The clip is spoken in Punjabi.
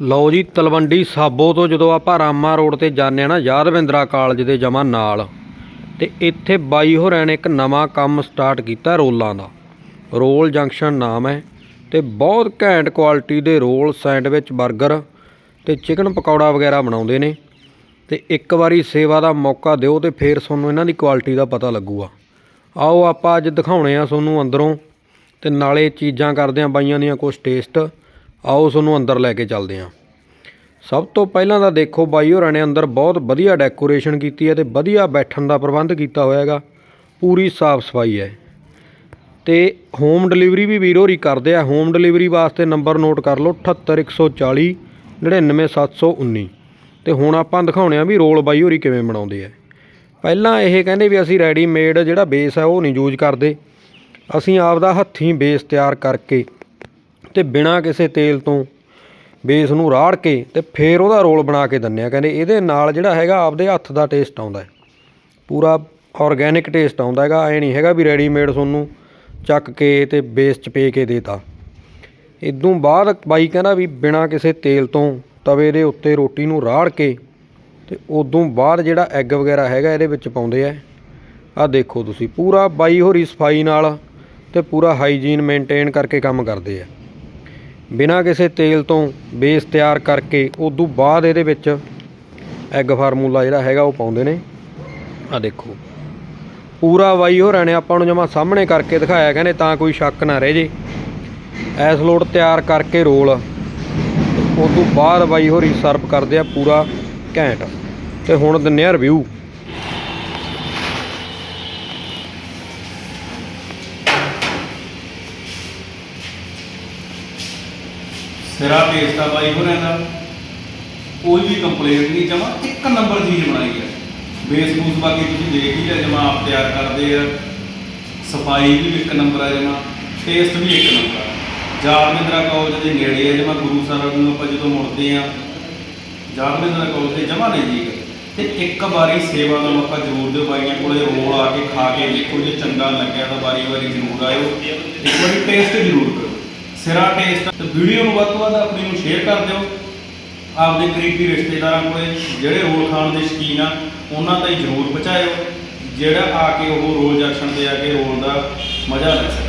ਲਓ ਜੀ, ਤਲਵੰਡੀ ਸਾਬੋ ਤੋਂ ਜਦੋਂ ਆਪਾਂ ਰਾਮਾ ਰੋਡ ਤੇ ਜਾਂਦੇ ਆ ਨਾ ਯਾਦਵਿੰਦਰਾ ਕਾਲਜ ਦੇ ਜਮਾ ਨਾਲ, ਤੇ ਇੱਥੇ ਬਾਈ ਹੋਰਾਂ ਨੇ ਇੱਕ ਨਵਾਂ ਕੰਮ ਸਟਾਰਟ ਕੀਤਾ ਰੋਲਾਂ ਦਾ। ਰੋਲ ਜੰਕਸ਼ਨ ਨਾਮ ਹੈ, ਤੇ ਬਹੁਤ ਘੈਂਟ ਕੁਆਲਿਟੀ ਦੇ ਰੋਲ, ਸੈਂਡਵਿਚ 버ਗਰ ਤੇ ਚਿਕਨ ਪਕੌੜਾ ਵਗੈਰਾ ਬਣਾਉਂਦੇ ਨੇ। ਤੇ ਇੱਕ ਵਾਰੀ ਸੇਵਾ ਦਾ ਮੌਕਾ ਦਿਓ ਤੇ ਫੇਰ ਤੁਹਾਨੂੰ ਇਹਨਾਂ ਦੀ ਕੁਆਲਿਟੀ ਦਾ ਪਤਾ ਲੱਗੂਗਾ। ਆਓ ਆਪਾਂ ਅੱਜ ਦਿਖਾਉਣੇ ਆ ਤੁਹਾਨੂੰ ਅੰਦਰੋਂ, ਤੇ ਨਾਲੇ ਚੀਜ਼ਾਂ ਕਰਦੇ ਆ ਬਾਈਆਂ ਦੀਆਂ ਕੁਝ ਟੇਸਟ ਆਓ ਤੁਹਾਨੂੰ ਅੰਦਰ ਲੈ ਕੇ ਚੱਲਦੇ ਹਾਂ। ਸਭ ਤੋਂ ਪਹਿਲਾਂ ਤਾਂ ਦੇਖੋ ਬਾਈ ਹੋਰਾਂ ਨੇ ਅੰਦਰ ਬਹੁਤ ਵਧੀਆ ਡੈਕੋਰੇਸ਼ਨ ਕੀਤੀ ਹੈ ਤੇ ਵਧੀਆ ਬੈਠਣ ਦਾ ਪ੍ਰਬੰਧ ਕੀਤਾ ਹੋਇਆ ਹੈਗਾ। ਪੂਰੀ ਸਾਫ਼ ਸਫ਼ਾਈ ਹੈ। ਤੇ ਹੋਮ ਡਿਲੀਵਰੀ ਵੀ ਵੀਰੋ ਹੀ ਕਰਦੇ ਆ। ਹੋਮ ਡਿਲੀਵਰੀ ਵਾਸਤੇ ਨੰਬਰ ਨੋਟ ਕਰ ਲਓ 78140 99719 ਤੇ ਹੁਣ ਆਪਾਂ ਦਿਖਾਉਣੇ ਆ ਵੀ ਰੋਲ ਬਾਈ ਹੋਰੀ ਕਿਵੇਂ ਬਣਾਉਂਦੇ ਆ। ਪਹਿਲਾਂ ਇਹ ਕਹਿੰਦੇ ਵੀ ਅਸੀਂ ਰੈਡੀਮੇਡ ਜਿਹੜਾ ਬੇਸ ਹੈ ਉਹ ਨਹੀਂ ਯੂਜ਼ ਕਰਦੇ। ਅਸੀਂ ਆਪਦਾ ਹੱਥੀਂ ਬੇਸ ਤਿਆਰ ਕਰਕੇ ਤੇ ਬਿਨਾਂ ਕਿਸੇ ਤੇਲ ਤੋਂ ਬੇਸ ਨੂੰ ਰਾੜ ਕੇ ਤੇ ਫੇਰ ਉਹਦਾ ਰੋਲ ਬਣਾ ਕੇ ਦਿੰਨੇ ਆ। ਕਹਿੰਦੇ ਇਹਦੇ ਨਾਲ ਜਿਹੜਾ ਹੈਗਾ ਆਪਦੇ ਹੱਥ ਦਾ ਟੇਸਟ ਆਉਂਦਾ ਪੂਰਾ ਆਰਗੈਨਿਕ ਟੇਸਟ ਆਉਂਦਾ ਹੈਗਾ। ਐ ਨਹੀਂ ਹੈਗਾ ਵੀ ਰੈਡੀਮੇਡ ਤੁਹਾਨੂੰ ਚੱਕ ਕੇ ਤੇ ਬੇਸ ਚ ਪੇ ਕੇ ਦੇਤਾ। ਇਦੋਂ ਬਾਅਦ ਬਾਈ ਕਹਿੰਦਾ ਵੀ ਬਿਨਾਂ ਕਿਸੇ ਤੇਲ ਤੋਂ ਤਵੇ ਦੇ ਉੱਤੇ ਰੋਟੀ ਨੂੰ ਰਾੜ ਕੇ ਤੇ ਉਦੋਂ ਬਾਅਦ ਜਿਹੜਾ ਐਗ ਵਗੈਰਾ ਹੈਗਾ ਇਹਦੇ ਵਿੱਚ ਪਾਉਂਦੇ ਆ। ਆ ਦੇਖੋ ਤੁਸੀਂ। ਪੂਰਾ ਬਾਈ ਹੋਰੀ ਸਫ਼ਾਈ ਨਾਲ ਤੇ ਪੂਰਾ ਹਾਈਜੀਨ ਮੇਨਟੇਨ ਕਰਕੇ ਕੰਮ ਕਰਦੇ ਆ। ਬਿਨਾਂ ਕਿਸੇ ਤੇਲ ਤੋਂ ਬੇਸ ਤਿਆਰ ਕਰਕੇ ਉਦੋਂ ਬਾਅਦ ਇਹਦੇ ਵਿੱਚ ਐਗ ਫਾਰਮੂਲਾ ਜਿਹੜਾ ਹੈਗਾ ਉਹ ਪਾਉਂਦੇ ਨੇ। ਆ ਦੇਖੋ। ਪੂਰਾ ਬਾਈ ਹੋਰਾਂ ਨੇ ਆਪਾਂ ਨੂੰ ਜਮਾ ਸਾਹਮਣੇ ਕਰਕੇ ਦਿਖਾਇਆ, ਕਹਿੰਦੇ ਤਾਂ ਕੋਈ ਸ਼ੱਕ ਨਾ ਰਹਿ ਜੇ। ਐਸ ਲੋਡ ਤਿਆਰ ਕਰਕੇ ਰੋਲ। ਉਸ ਤੋਂ ਬਾਅਦ ਬਾਈ ਹੋਰੀ ਸਰਵ ਕਰਦੇ ਆ ਪੂਰਾ ਘੈਂਟ। ਤੇ ਹੁਣ ਦਿੰਨੇ ਆ ਰਿਵਿਊ ਸਿਰਾ ਟੇਸਟ ਆ ਬਾਈ ਹੋਰਾਂ ਦਾ। ਕੋਈ ਵੀ ਕੰਪਲੇਂਟ ਨਹੀਂ, ਜਮਾ ਇੱਕ ਨੰਬਰ ਚੀਜ਼ ਬਣਾਈ ਹੈ ਬੇਸਬੂਸ ਬਾਕੀ ਤੁਸੀਂ ਦੇਖ ਹੀ ਲਿਆ, ਜਮਾ ਆਪ ਤਿਆਰ ਕਰਦੇ ਆ। ਸਫ਼ਾਈ ਵੀ ਇੱਕ ਨੰਬਰ ਆ ਜਮਾ ਟੇਸਟ ਵੀ ਇੱਕ ਨੰਬਰ ਆ। ਜਾਰਮਿੰਦਰਾ ਕਾਲਜ ਦੇ ਨੇੜੇ ਆ ਜਮਾ, ਗੁਰੂ ਸਾਹਿਬ ਨੂੰ ਆਪਾਂ ਜਦੋਂ ਮੁੜਦੇ ਆ ਜਾਰਮਿੰਦਰਾ ਕਾਲਜ ਦੇ ਜਮਾ ਨਹੀਂ ਜੀ ਤੇ ਇੱਕ ਵਾਰੀ ਸੇਵਾ ਦਾ ਆਪਾਂ ਜ਼ਰੂਰ ਦਿਓ, ਬਾਈਆਂ ਕੋਲੇ ਰੋਲ ਆ ਕੇ ਖਾ ਕੇ ਦੇਖੋ, ਜੇ ਚੰਗਾ ਲੱਗਿਆ ਤਾਂ ਵਾਰੀ ਵਾਰੀ ਜ਼ਰੂਰ ਆਇਓ। ਇੱਕ ਵਾਰੀ ਟੇਸਟ ਜ਼ਰੂਰ ਕਰੋ। ਸਿਰਾ ਟੇਸਟ ਤੇ ਵੀਡੀਓ ਨੂੰ ਵੱਧ ਤੋਂ ਵੱਧ ਆਪਣੀ ਨੂੰ ਸ਼ੇਅਰ ਕਰ ਦਿਓ। ਆਪਦੇ ਕਰੀਬੀ ਰਿਸ਼ਤੇਦਾਰਾਂ ਕੋਲੇ ਜਿਹੜੇ ਰੋਲ ਖਾਣ ਦੇ ਸ਼ੌਕੀਨ ਆ, ਉਹਨਾਂ ਤਾਈਂ ਜ਼ਰੂਰ ਪਹੁੰਚਾਇਓ, ਜਿਹੜਾ ਆ ਕੇ ਉਹ ਰੋਲ ਜੰਕਸ਼ਨ ਤੇ ਆ ਕੇ ਰੋਲ ਦਾ ਮਜ਼ਾ ਲੈ ਸਕੇ।